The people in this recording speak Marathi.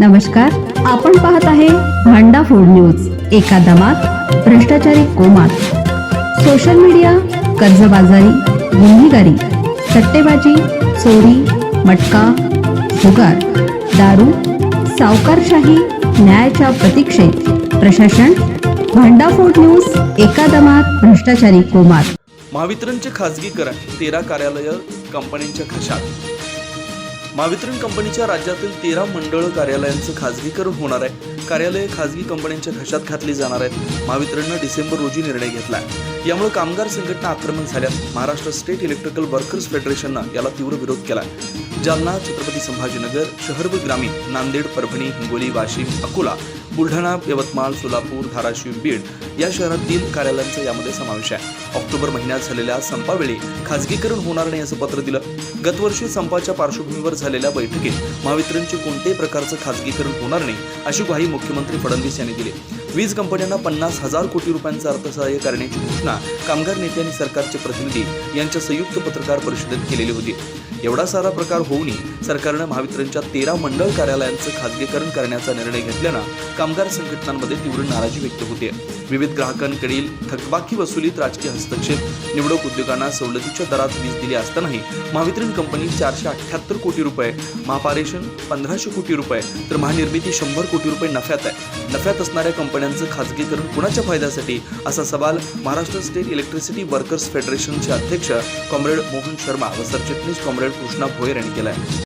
नमस्कार आपण पाहत आहे भांडा फोड न्यूज एका दमात भ्रष्टाचारी कोमात. सोशल मीडिया कर्जबाजारी गुन्हेगारी सट्टेबाजी चोरी मटका जुगार दारू सावकारशाही न्यायाच्या प्रतीक्षेत. प्रशासन भांडाफोड न्यूज एका दमात भ्रष्टाचारी कोमात. महावितरणचे खाजगीकरण तेरा कार्यालय कंपन्यांच्या खशात. महावितरण कंपनीच्या राज्यातील तेरा मंडळ कार्यालयांचं खाजगीकरण होणार आहे. कार्यालये खाजगी कंपन्यांच्या घशात घातली जाणार आहेत. महावितरणनं डिसेंबर रोजी निर्णय घेतला यामुळे कामगार संघटना आक्रमक झाल्यात. महाराष्ट्र स्टेट इलेक्ट्रिकल वर्कर्स फेडरेशननं याला तीव्र विरोध केला जालना छत्रपती संभाजीनगर शहर व ग्रामीण नांदेड परभणी हिंगोली वाशिम अकोला बुलढाणा यवतमाळ सोलापूर धाराशिव बीड या शहरातील कार्यालयांचा यामध्ये समावेश आहे. ऑक्टोबर महिन्यात झालेल्या संपावेळी खाजगीकरण होणार नाही असं पत्र दिलं. गतवर्षी संपाच्या पार्श्वभूमीवर झालेल्या बैठकीत महावितरणचे कोणत्याही प्रकारचं खाजगीकरण होणार नाही अशी ग्वाही मुख्यमंत्री फडणवीस यांनी दिली. वीज कंपन्यांना पन्नास हजार कोटी रुपयांचं अर्थसहाय्य करण्याची घोषणा कामगार नेते आणि सरकारचे प्रतिनिधी यांच्या संयुक्त पत्रकार परिषदेत केलेली होती. एवढा सारा प्रकार होऊनही सरकारनं महावितरणच्या तेरा मंडळ कार्यालयांचं खाजगीकरण करण्याचा निर्णय घेतल्यानं कामगार संघटनांमध्ये तीव्र नाराजी व्यक्त होते. विविध ग्राहकांकडील थकबाकी वसुलीत राजकीय हस्तक्षेप निवडक उद्योगांना सवलतीच्या दरात वीज दिली असतानाही महावितरण कंपनी चारशे अठ्ठ्याहत्तर कोटी रुपये महापारेषण पंधराशे कोटी रुपये तर महानिर्मिती शंभर कोटी रुपये नफ्यात आहे. नफ्यात असणाऱ्या कंपन्यांचं खाजगीकरण कुणाच्या फायद्यासाठी? असा सवाल महाराष्ट्र स्टेट इलेक्ट्रिसिटी वर्कर्स फेडरेशनचे अध्यक्ष कॉम्रेड मोहन शर्मा व सरचिटणीस कॉम्रेड कृष्णा भोयर यांनी केला आहे